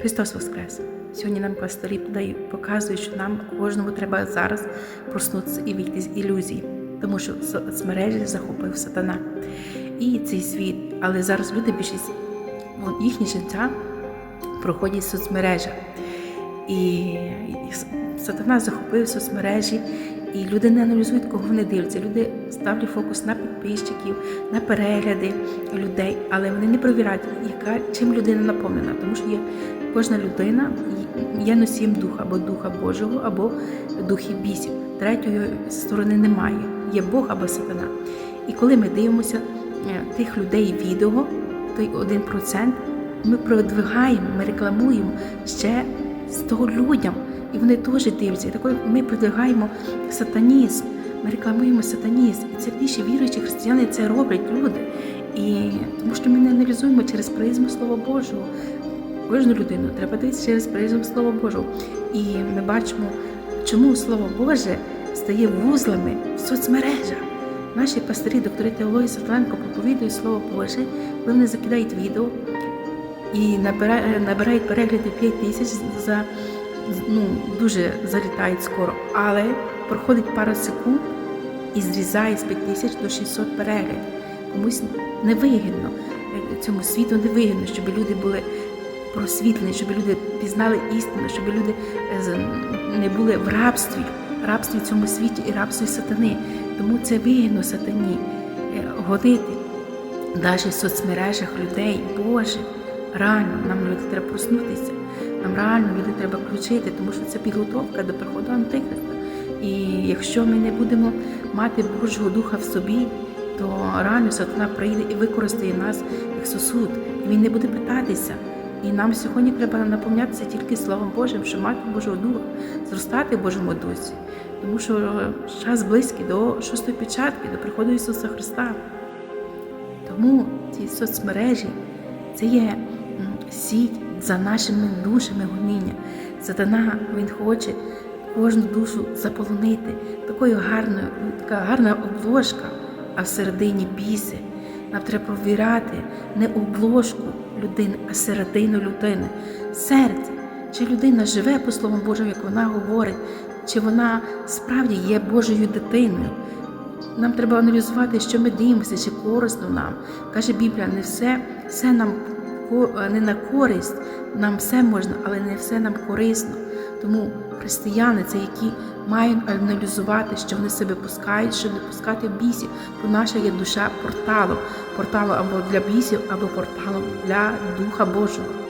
Христос Воскрес! Сьогодні нам пастирі дають, показують, що нам кожному треба зараз проснутися і вийти з ілюзій, тому що соцмережі захопив сатана і цей світ. Але зараз люди більшість їхні життя проходять в соцмережах. І сатана захопив соцмережі, і люди не аналізують, кого вони дивляться. Люди ставлять фокус на підписчиків, на перегляди людей, але вони не провіряють, яка чим людина наповнена, тому що є кожна людина є носієм духа, або духа Божого, або духів бісів. Третьої сторони немає. Є Бог або сатана. І коли ми дивимося е, тих людей відео, той 1%, ми продвигаємо, ми рекламуємо ще з того людям, і вони теж дивляться. І такою ми продвигаємо сатанізм, ми рекламуємо сатанізм. І це більше віруючі християни це роблять люди. І тому що ми не аналізуємо через призму Слова Божого. Кожну людину треба дивитися через призму Слова Божого. І ми бачимо, чому Слово Боже стає вузлами в соцмережах. Наші пастирі, доктори теології Сатаненко проповідують Слово Боже, вони закидають відео і набирають перегляди 5 тисяч за ну, дуже залітають скоро. Але проходить пара секунд і зрізає з 5 тисяч до 600 переглядів. Комусь невигідно, цьому світу невигідно, щоб люди були просвітлені, щоб люди пізнали істину, щоб люди не були в рабстві, рабстві в цьому світі і рабстві сатани. Тому це вигідно сатані годити навіть в соцмережах людей. Боже, рано нам люди треба проснутися. Нам реально люди треба включити, тому що це підготовка до приходу Антихриста. І якщо ми не будемо мати Божого Духа в собі, то реально сатана прийде і використає нас як сосуд. І він не буде питатися. І нам сьогодні треба наповнятися тільки Словом Божим, щоб мати Божого Духа, зростати в Божому дусі. Тому що час близький до шостої печатки, до приходу Ісуса Христа. Тому ці соцмережі це є сіть за нашими душами гоніння. Сатана він хоче кожну душу заполонити такою гарною, така гарна обложка, а всередині біси. Нам треба провіряти не обложку людини, а середину людини, серце. Чи людина живе по Слову Божому, як вона говорить, чи вона справді є Божою дитиною. Нам треба аналізувати, що ми дивимося, чи корисно нам. Каже Біблія, не все, все нам не на користь, нам все можна, але не все нам корисно. Тому християни це які мають аналізувати, що вони себе пускають, щоб не пускати бісів. Бо наша є душа порталом, порталом або для бісів, або порталом для Духа Божого.